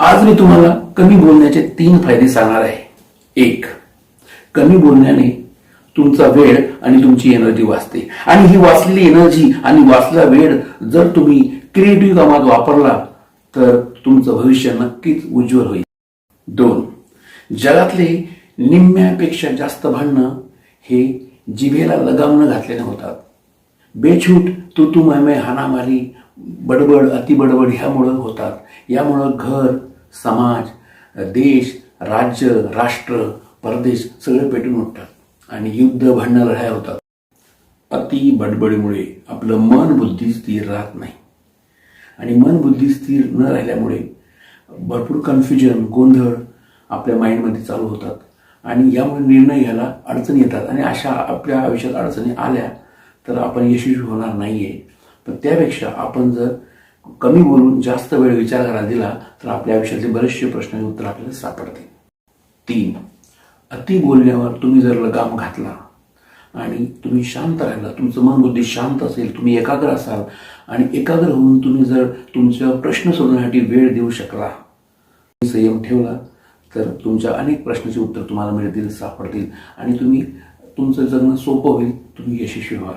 आज मी तुम्हाला कमी बोलण्याचे तीन फायदे सांगणार आहे. एक कमी बोलण्याने तुमचा वेळ आणि तुमची एनर्जी वाचते. आणि ही वाचलेली एनर्जी आणि वाचलेला वेळ जर तुम्ही क्रिएटिव्ह कामात वापरला तर तुमचं भविष्य नक्कीच उज्ज्वल होईल. दोन जगातले निम्म्यापेक्षा जास्त भांडणं हे जिभेला लगामनं न घातल्याने होतात. बेछूट तू तू मै मै बडबड अतिबडबड ह्यामुळं होतात. यामुळं घर समाज देश राज्य राष्ट्र परदेश सगळे पेटून उठतात आणि युद्ध भांडणं लढाया होतात. अति बडबडीमुळे आपलं मन बुद्धी स्थिर राहत नाही. आणि मन बुद्धी स्थिर न राहिल्यामुळे भरपूर कन्फ्युजन गोंधळ आपल्या माइंडमध्ये चालू होतात. आणि यामुळे निर्णय घ्यायला अडचणी येतात. आणि अशा आपल्या आयुष्यात अडचणी आल्या तर आपण यशस्वी होणार नाही आहे पण त्यापेक्षा आपण जर कमी बोलून जास्त वेळ विचार करायला दिला तर आपल्या आयुष्यातले बरेचसे प्रश्नाचे उत्तर आपल्याला सापडतील. तीन अति बोलण्यावर तुम्ही जर लगाम घातला आणि तुम्ही शांत राहिला तुमचं मन बुद्धी शांत असेल तुम्ही एकाग्र असाल आणि एकाग्र होऊन तुम्ही जर तुमच्या प्रश्न सोडवण्यासाठी वेळ देऊ शकला संयम ठेवला तर तुमच्या अनेक प्रश्नांचे उत्तर तुम्हाला मिळतील सापडतील आणि तुम्ही तुमचं जगणं सोपं होईल तुम्ही यशस्वी व्हाल.